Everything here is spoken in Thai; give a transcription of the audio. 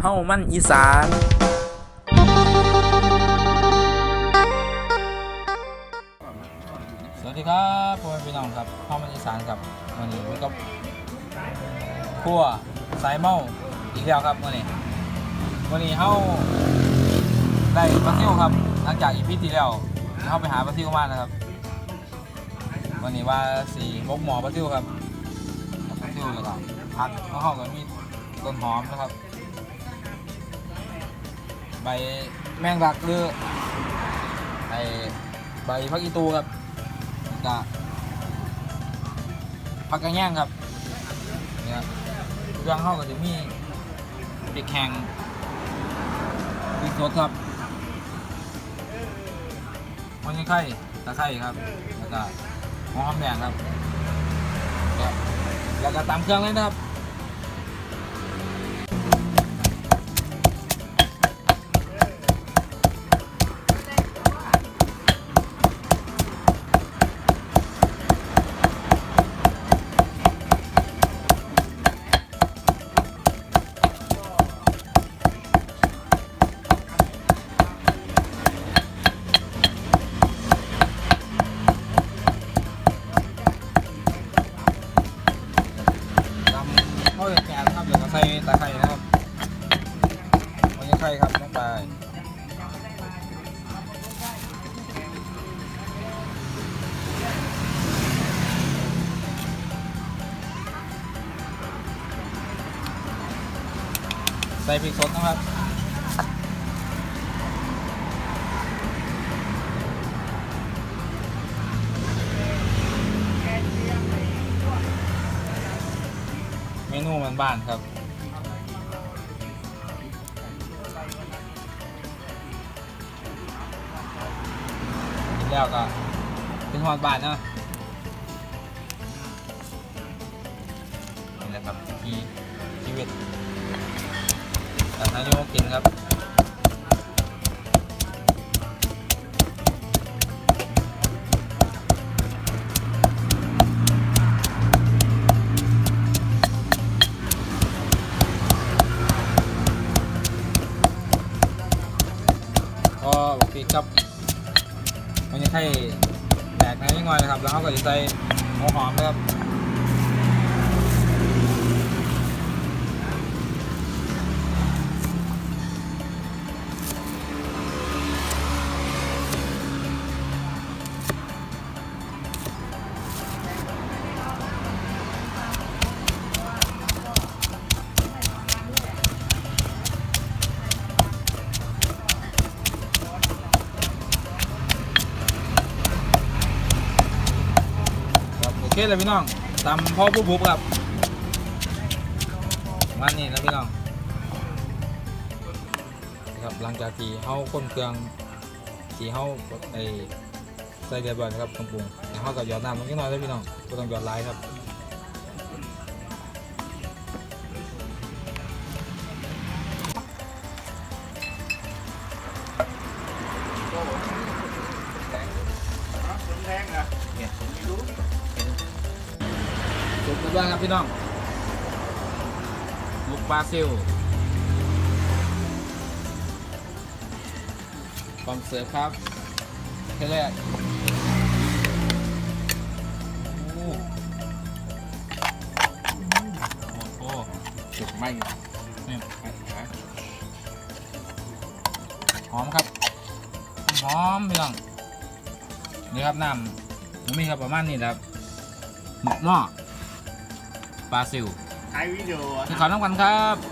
เฮ้ามันอีสานสวัสดีครับพ่อแม่พี่น้องครับพ่อมันอีสานครับวันนี้มีกับขั้วสายเมาอีกแล้วครับวันนี้วันนี้เฮาได้ปลาซิวครับหลังจากอีพีที่แล้วที่เฮาไปหาปลาซิวมานะครับ วันนี้ว่าสีมกหมอปลาซิวครับปลาซิวแล้วก็ผักแล้วเฮาก็มีต้นหอมนะครับ ใบแมงลักหรือไอใบพักอีตูครับก็ผักกระแย่งครับเนี่ยเครื่องเข้าก็จะมีพริกแห้งพริกสดครับมันยังไข่ตะไคร้ครับแล้วก็หอมแดงครับแล้วก็ตำเครื่องเลยนะครับ ต ข้าวแกงนะครับเดี๋ยวก็ใส่ตะไคร้นะครับมันยังไข่ครับลงไปใส่พริกสดนะครับ นูมันบ้านๆครับ กินแล้วก็เป็นหอดบ้านเนาะนี่แหละครับที่ชีวิตแต่นายกกินครับ ปีกครับมันจะให้แตกในนิดหน่อยนะครับ แล้วเขาก็จะใส่หัวหอมนะครับ เคเลยพี่น้องตำพ่อผู้บุบครับมันนี่นะพี่น้องครับหลังจากที่เฮาค้นเครื่องที่เฮาไอใส่เดือดร้อนครับเครื่องปรุงแล้วเฮาก็หยอดน้ำลงนิดหน่อยเลยพี่น้องก็ต้องหยอดหลายครับสุกแล้วด้วยครับพี่น้องลูกปลาซิลพร้อมเสิร์ฟครับแค่แรกโอ้โหสุกไหมนี่หอมครับ หอมพี่น้องนี่ครับน้ำมันมีครับประมาณนี้ครับหมกหม้อ ปลาซิวถ่ายวิดีโอคือขอน้ำกันครับถ